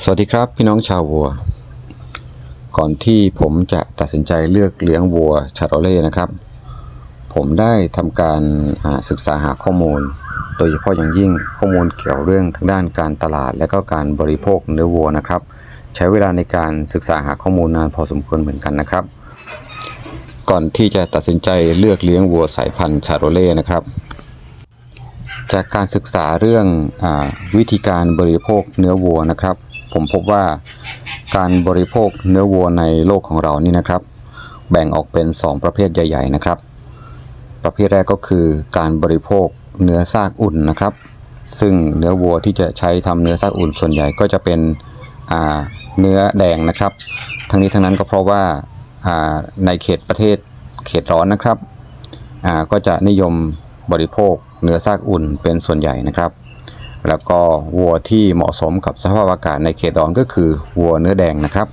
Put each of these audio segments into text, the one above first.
สวัสดีครับพี่น้องชาววัว ก่อนที่ผมจะตัดสินใจเลือกเลี้ยงวัวชาโรเล่นะครับ ผมได้ทำการศึกษาหาข้อมูล โดยเฉพาะอย่างยิ่งข้อมูลเกี่ยวเรื่องทางด้านการตลาด และก็การบริโภคเนื้อวัวนะครับ ใช้เวลาในการศึกษาหาข้อมูลนานพอสมควรเหมือนกันนะครับ ก่อนที่จะตัดสินใจเลือกเลี้ยงวัวสายพันธุ์ชาโรเล่นะครับจากการศึกษาเรื่องอวิธีการบริโภคเนื้อวัวนะครับ ผมพบว่าการบริโภคเนื้อวัวในโลกของเรานี่นะครับ แบ่งออกเป็น 2 ประเภทใหญ่ ๆ นะครับ ประเภทแรกก็คือการบริโภคเนื้อซากอุ่นนะครับ ซึ่งเนื้อวัวที่จะใช้ทำเนื้อซากอุ่นส่วนใหญ่ก็จะเป็นเนื้อแดงนะครับ ทั้งนี้ทั้งนั้นก็เพราะว่าในเขตประเทศเขตร้อนนะครับก็จะนิยมบริโภคเนื้อซากอุ่นเป็นส่วนใหญ่นะครับ แล้วก็วัวที่เหมาะสมกับสภาพอากาศในเขตร้อนก็คือวัวเนื้อแดงนะครับ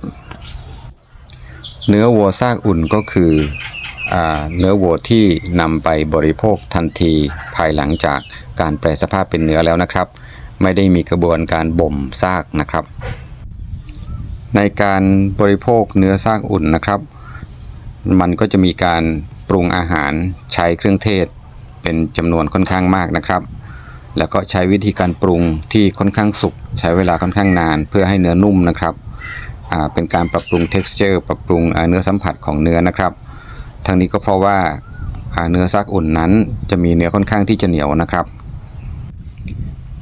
เนื้อวัวซากอุ่นก็คืออเนื้อวัวที่นำไปบริโภคทันทีภายหลังจากการแปลสภาพเป็นเนื้อแล้วนะครับ ไม่ได้มีกระบวนการบ่มซากนะครับ ในการบริโภคเนื้อซากอุ่นนะครับ มันก็จะมีการปรุงอาหารใช้เครื่องเทศเป็นจำนวนค่อนข้างมากนะครับ แล้วก็ใช้วิธีการปรุงที่ค่อนข้างสุก ใช้เวลาค่อนข้างนาน เพื่อให้เนื้อนุ่มนะครับเป็นการปรับปรุง texture ปรับปรุงเนื้อสัมผัสของเนื้อนะครับทั้งนี้ก็เพราะว่าเนื้อซากอุ่นนั้นจะมีเนื้อค่อนข้างที่จะเหนียวนะครับ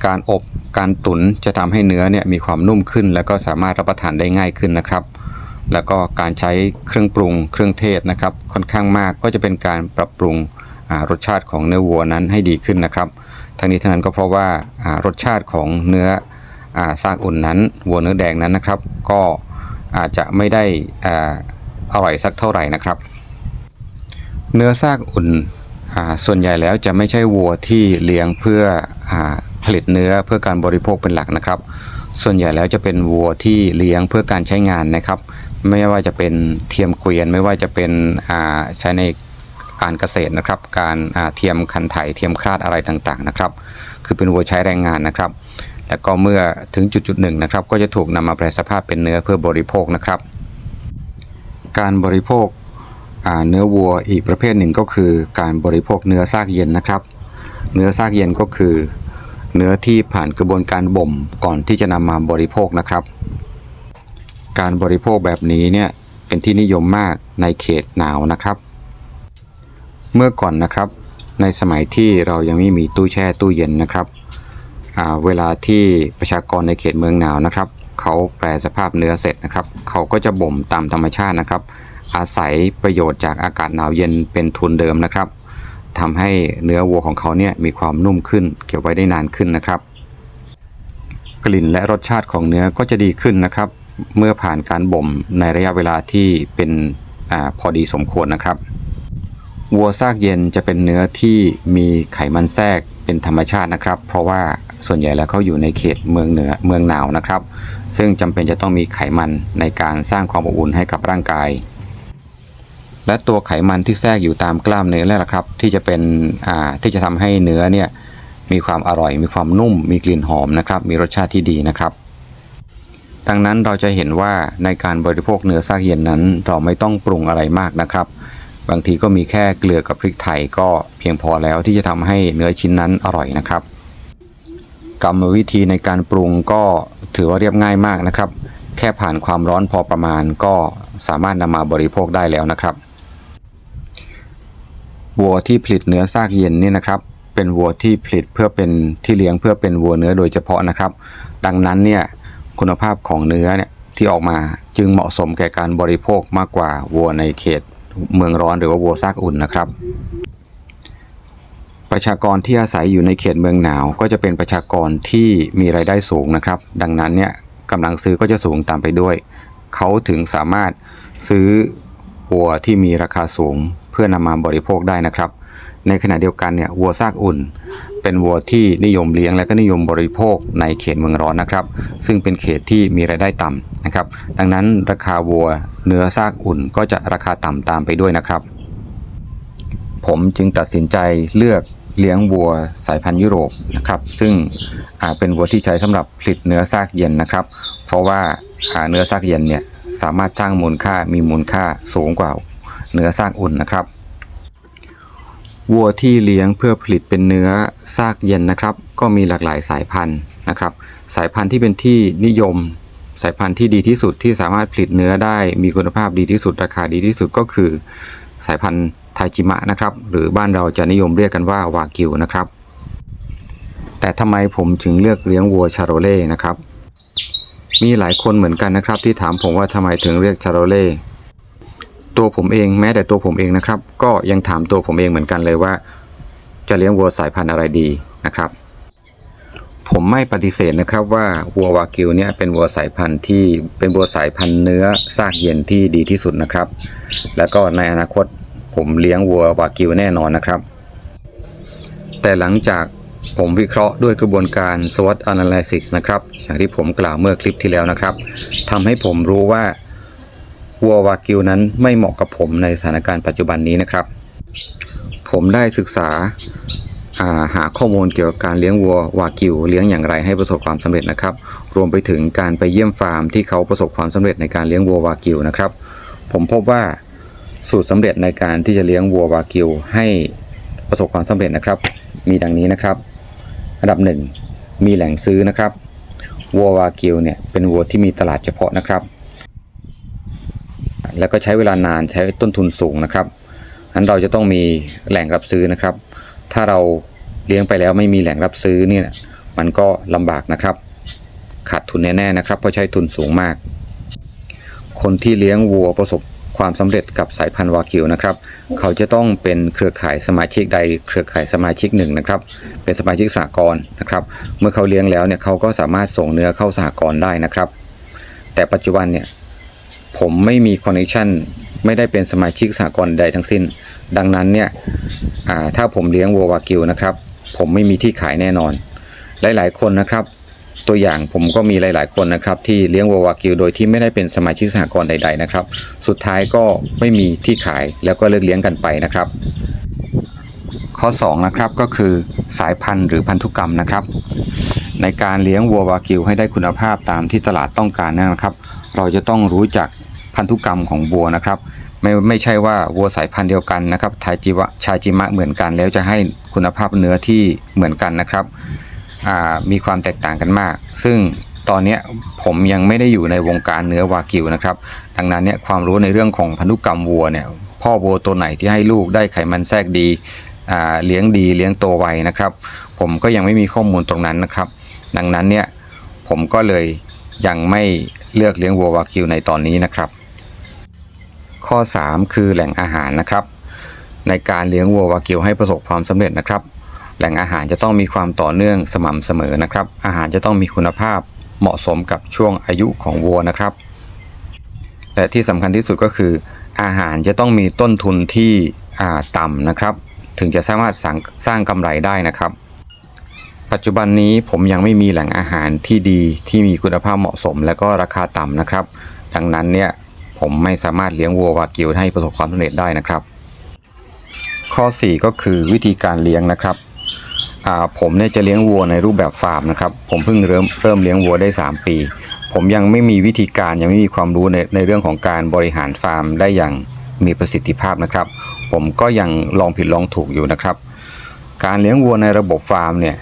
การอบการตุ๋นจะทำให้เนื้อเนี่ยมีความนุ่มขึ้น แล้วก็สามารถรับประทานได้ง่ายขึ้นนะครับ แล้วก็การใช้เครื่องปรุงเครื่องเทศนะครับ ค่อนข้างมากก็จะเป็นการปรับปรุงรสชาติของเนื้อวัวนั้นให้ดีขึ้นนะครับ ทั้งนี้ทั้งนั้นก็เพราะว่ารสชาติของเนื้ออซากอุ่นนั้นวัวเนื้อแดงนั้นนะครับ ก็อาจจะไม่ได้อ่าอร่อยสักเท่าไหร่นะครับ เนื้อซากอุ่นส่วนใหญ่แล้วจะไม่ใช่วัวที่เลี้ยงเพื่ออผลิตเนื้อเพื่อการบริโภคเป็นหลักนะครับ ส่วนใหญ่แล้วจะเป็นวัวที่เลี้ยงเพื่อการใช้งานนะครับ ไม่ว่าจะเป็นเทียมเกวียนไม่ว่าจะเป็นใช้ใน การเกษตรนะครับ การเทียมคันไถเทียมคลาดอะไรต่างๆนะครับ คือเป็นวัวใช้แรงงานนะครับ แล้วก็เมื่อถึงจุดจุดหนึ่งนะครับ ก็จะถูกนำมาแปลสภาพเป็นเนื้อเพื่อบริโภคนะครับ การบริโภคเนื้อวัวอีกประเภทหนึ่งก็คือ การบริโภคเนื้อซากเย็นนะครับ เนื้อซากเย็นก็คือ เนื้อที่ผ่านกระบวนการบ่มก่อนที่จะนำมาบริโภคนะครับ การบริโภคแบบนี้เนี่ยเป็นที่นิยมมากในเขตหนาวนะครับ เมื่อก่อนนะครับ ในสมัยที่เรายังไม่มีตู้แช่ตู้เย็นนะครับเวลาที่ประชากรในเขตเมืองหนาวนะครับเขาแปลสภาพเนื้อเสร็จนะครับ เขาก็จะบ่มตามธรรมชาตินะครับ อาศัยประโยชน์จากอากาศหนาวเย็นเป็นทุนเดิมนะครับทำให้เนื้อวัวของเขาเนี่ยมีความนุ่มขึ้น เก็บไว้ได้นานขึ้นนะครับ กลิ่นและรสชาติของเนื้อก็จะดีขึ้นนะครับ เมื่อผ่านการบ่มในระยะเวลาที่เป็นอพอดีสมควรนะครับ วัวซากเย็นจะเป็นเนื้อที่มีไขมันแทรกเป็นธรรมชาตินะครับ เพราะว่าส่วนใหญ่แล้วเขาอยู่ในเขตเมืองเหนือเมืองหนาวนะครับ ซึ่งจำเป็นจะต้องมีไขมันในการสร้างความอบอุ่นให้กับร่างกาย และตัวไขมันที่แทรกอยู่ตามกล้ามเนื้อแหละครับ ที่จะเป็นอ่าที่จะทำให้เนื้อเนี่ยมีความอร่อย มีความนุ่ม มีกลิ่นหอมนะครับ มีรสชาติที่ดีนะครับดังนั้นเราจะเห็นว่าในการบริโภคเนื้อซากเย็นนั้น เราไม่ต้องปรุงอะไรมากนะครับ บางทีก็มีแค่เกลือกับพริกไทยก็เพียงพอแล้วที่จะทำให้เนื้อชิ้นนั้นอร่อยนะครับ กรรมวิธีในการปรุงก็ถือว่าเรียบง่ายมากนะครับ แค่ผ่านความร้อนพอประมาณก็สามารถนำมาบริโภคได้แล้วนะครับวัวที่ผลิตเนื้อซากเย็นนี่นะครับเป็นวัวที่ผลิตเพื่อเป็นที่เลี้ยงเพื่อเป็นวัวเนื้อโดยเฉพาะนะครับ ดังนั้นเนี่ยคุณภาพของเนื้อเนี่ยที่ออกมาจึงเหมาะสมแก่การบริโภคมากกว่าวัวในเขต เมืองร้อนหรือว่าวัวซากอุ่นนะครับ ประชากรที่อาศัยอยู่ในเขตเมืองหนาว ก็จะเป็นประชากรที่มีรายได้สูงนะครับ ดังนั้นเนี่ยกำลังซื้อก็จะสูงตามไปด้วย เขาถึงสามารถซื้อวัวที่มีราคาสูงเพื่อนำมาบริโภคได้นะครับ ในขณะเดียวกันเนี่ยวัวซากอุ่น เป็นวัวที่นิยมเลี้ยงและก็นิยมบริโภคในเขตเมืองร้อนนะครับ ซึ่งเป็นเขตที่มีรายได้ต่ำนะครับ ดังนั้นราคาวัวเนื้อซากอุ่นก็จะราคาต่ำตามไปด้วยนะครับ ผมจึงตัดสินใจเลือกเลี้ยงวัวสายพันธุ์ยุโรปนะครับ ซึ่งอ่าเป็นวัวที่ใช้สำหรับผลิตเนื้อซากเย็นนะครับ เพราะว่าเนื้อซากเย็นเนี่ยสามารถสร้างมูลค่ามีมูลค่าสูงกว่าเนื้อซากอุ่นนะครับ วัวที่เลี้ยงเพื่อผลิตเป็นเนื้อซากเย็นนะครับ ก็มีหลากหลายสายพันธุ์นะครับ สายพันธุ์ที่เป็นที่นิยม สายพันธุ์ที่ดีที่สุดที่สามารถผลิตเนื้อได้มีคุณภาพดีที่สุดราคาดีที่สุดก็คือ สายพันธุ์ไทจิมะนะครับ หรือบ้านเราจะนิยมเรียกกันว่าวากิวนะครับ แต่ทำไมผมถึงเลือกเลี้ยงวัวชาโรเล่นะครับ มีหลายคนเหมือนกันนะครับ ที่ถามผมว่าทำไมถึงเรียกชาโรเล่ ตัวผมเองแม้แต่ตัวผมเองนะครับ ก็ยังถามตัวผมเองเหมือนกันเลยว่า จะเลี้ยงวัวสายพันธุ์อะไรดีนะครับ ผมไม่ปฏิเสธนะครับว่าวัววากิวเนี่ยเป็นวัวสายพันธุ์ที่เป็นวัวสายพันธุ์เนื้อซากเย็นที่ดีที่สุดนะครับ แล้วก็ในอนาคตผมเลี้ยงวัววากิวแน่นอนนะครับ แต่หลังจากผมวิเคราะห์ด้วยกระบวนการ SWOT analysis นะครับอย่างที่ผมกล่าวเมื่อคลิปที่แล้วนะครับทำให้ผมรู้ว่า วัววากิวนั้นไม่เหมาะกับผมในสถานการณ์ปัจจุบันนี้นะครับ ผมได้ศึกษาาหาข้อมูลเกี่ยวกับการเลี้ยงวัววากิวเลี้ยงอย่างไรให้ประสบความสำเร็จนะครับ รวมไปถึงการไปเยี่ยมฟาร์มที่เขาประสบความสำเร็จในการเลี้ยงวัววากิวนะครับ ผมพบว่าสูตรสำเร็จในการที่จะเลี้ยงวัววากิวให้ประสบความสำเร็จนะครับ มีดังนี้นะครับ อันดับหนึ่งมีแหล่งซื้อนะครับวัววากิวเนี่ยเป็นวัวที่มีตลาดเฉพาะนะครับ แล้วก็ใช้เวลานานใช้ต้นทุนสูงนะครับอันเราจะต้องมีแหล่งรับซื้อนะครับ ถ้าเราเลี้ยงไปแล้วไม่มีแหล่งรับซื้อเนี่ยมันก็ลำบากนะครับ ขาดทุนแน่ๆนะครับ เพราะใช้ทุนสูงมาก คนที่เลี้ยงวัวประสบความสำเร็จกับสายพันธุ์วากิวนะครับ เขาจะต้องเป็นเครือข่ายสมาชิกใด เครือข่ายสมาชิกหนึ่งนะครับ เป็นสมาชิกสหกรณ์นะครับ เมื่อเขาเลี้ยงแล้วเนี่ยเขาก็สามารถส่งเนื้อเข้าสหกรณ์ได้นะครับ แต่ปัจจุบันเนี่ย ผมไม่มีคอนเนคชันไม่ได้เป็นสมาชิกสหกรณ์ใดทั้งสิ้น ดังนั้นเนี่ยถ้าผมเลี้ยงวัววากิวนะครับ ผมไม่มีที่ขายแน่นอน หลายๆ คนนะครับ ตัวอย่างผมก็มีหลาย ๆ คนนะครับ ที่เลี้ยงวัววากิวโดยที่ไม่ได้เป็นสมาชิกสหกรณ์ใด ๆ นะครับ สุดท้ายก็ไม่มีที่ขายแล้วก็เลิกเลี้ยงกันไปนะครับ ข้อ2นะครับก็คือสายพันธุ์หรือพันธุกรรมนะครับ ในการเลี้ยงวัววากิวให้ได้คุณภาพตามที่ตลาดต้องการนะครับ เราจะต้องรู้จัก พันธุกรรมของวัวนะครับไม่ไม่ใช่ว่าวัวสายพันธุ์เดียวกันนะครับไทจิวะชาจิมะเหมือนกัน แล้วจะให้คุณภาพเนื้อที่เหมือนกันนะครับมีความแตกต่างกันมาก ซึ่งตอนนี้ผมยังไม่ได้อยู่ในวงการเนื้อวากิวนะครับ ดังนั้นเนี่ยความรู้ในเรื่องของพันธุกรรมวัวเนี่ยพ่อวัวตัวไหนที่ให้ลูกได้ไขมันแทรกดีเลี้ยงดีเลี้ยงโตไวนะครับ ผมก็ยังไม่มีข้อมูลตรงนั้นนะครับ ดังนั้นเนี่ยผมก็เลยยังไม่เลือกเลี้ยงวัววากิวในตอนนี้นะครับ ข้อ 3 คือแหล่งอาหารนะครับ ในการเลี้ยงวัววากิวให้ประสบความสำเร็จนะครับ แหล่งอาหารจะต้องมีความต่อเนื่องสม่ำเสมอนะครับ อาหารจะต้องมีคุณภาพเหมาะสมกับช่วงอายุของวัวนะครับ และที่สำคัญที่สุดก็คือ อาหารจะต้องมีต้นทุนที่อ่าต่ำนะครับ ถึงจะสามารถสร้างสร้างกำไรได้นะครับ ปัจจุบันนี้ผมยังไม่มีแหล่งอาหารที่ดีที่มีคุณภาพเหมาะสม และก็ราคาต่ำนะครับ ดังนั้นเนี่ย ผมไม่สามารถเลี้ยงวัววากิวให้ประสบความสำเร็จได้นะครับ ข้อ 4 ก็คือวิธีการเลี้ยงนะครับผมเนี่ยจะเลี้ยงวัวในรูปแบบฟาร์มนะครับ ผมเพิ่งเริ่มเริ่มเลี้ยงวัวได้ 3 ปี ผมยังไม่มีวิธีการยังไม่มีความรู้ในในเรื่องของการบริหารฟาร์มได้อย่างมีประสิทธิภาพนะครับ ผมก็ยังลองผิดลองถูกอยู่นะครับ การเลี้ยงวัวในระบบฟาร์มเนี่ย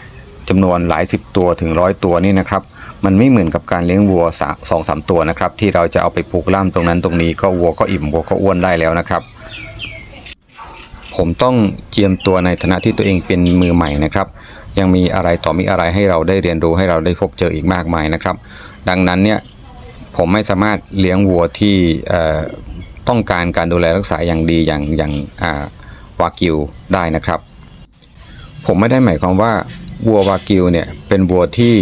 จำนวนหลายสิบตัวถึงร้อยตัวนี่นะครับ มันไม่เหมือนกับการเลี้ยงวัวสองสามตัวนะครับ ที่เราจะเอาไปผูกล่ามตรงนั้นตรงนี้ก็วัวก็อิ่มวัวก็อ้วนได้แล้วนะครับ ผมต้องเจียมตัวในฐานะที่ตัวเองเป็นมือใหม่นะครับ ยังมีอะไรต่อมีอะไรให้เราได้เรียนรู้ให้เราได้พบเจออีกมากมายนะครับ ดังนั้นเนี่ยผมไม่สามารถเลี้ยงวัวที่ต้องการการดูแลรักษาอย่างดีอย่างอย่างวากิวได้นะครับ ผมไม่ได้หมายความว่า วัววากิวเนี่ยเป็นวัวที่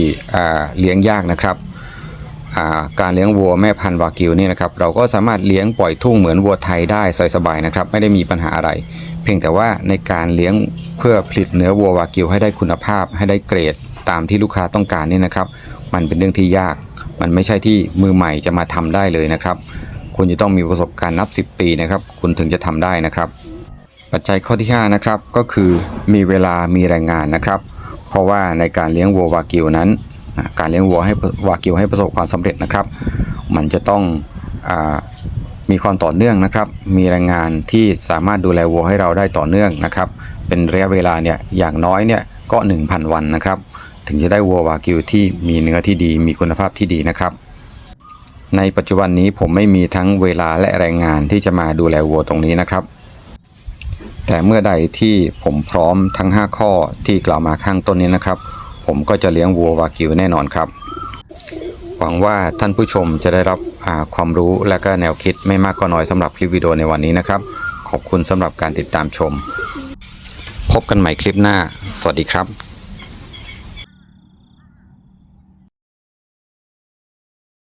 เลี้ยงยากนะครับาการเลี้ยงวัวแม่พันธุ์วากิวนี่นะครับเราก็สามารถเลี้ยงปล่อยทุ่งเหมือนวัวไทยได้สบายๆนะครับไม่ได้มีปัญหาอะไร เพียงแต่ว่าในการเลี้ยงเพื่อผลิตเนื้อวัววากิวให้ได้คุณภาพ ให้ได้เกรดตามที่ลูกค้าต้องการนี่นะครับ มันเป็นเรื่องที่ยาก มันไม่ใช่ที่มือใหม่จะมาทำได้เลยนะครับคุณจะต้องมีประสบการณ์นับ 10 ปีนะครับคุณถึงจะทำได้นะครับปปัจจัยข้อที่5นะครับก็คือมีเวลามีแรงงานนะครับ เพราะว่าในการเลี้ยงวัววากิวนั้น การเลี้ยงวัวให้วากิวให้ประสบความสำเร็จนะครับ มันจะต้องอมีความต่อเนื่องนะครับ มีแรงงานที่สามารถดูแลวัวให้เราได้ต่อเนื่องนะครับ เป็นระยะเวลาเนี่ยอย่างน้อยเนี่ยก็ 1,000 วันนะครับ ถึงจะได้วัววากิวที่มีเนื้อที่ดี มีคุณภาพที่ดีนะครับ ในปัจจุบันนี้ผมไม่มีทั้งเวลาและแรงงานที่จะมาดูแลวัวตรงนี้นะครับ แต่เมื่อใดที่ผมพร้อมทั้ง 5 ข้อที่กล่าวมาข้างต้นนี้นะครับ ผมก็จะเลี้ยงวัววากิวแน่นอนครับ หวังว่าท่านผู้ชมจะได้รับความรู้และก็แนวคิดไม่มากก็น้อยสำหรับคลิปวิดีโอในวันนี้นะครับ ขอบคุณสำหรับการติดตามชม พบกันใหม่คลิปหน้า สวัสดีครับ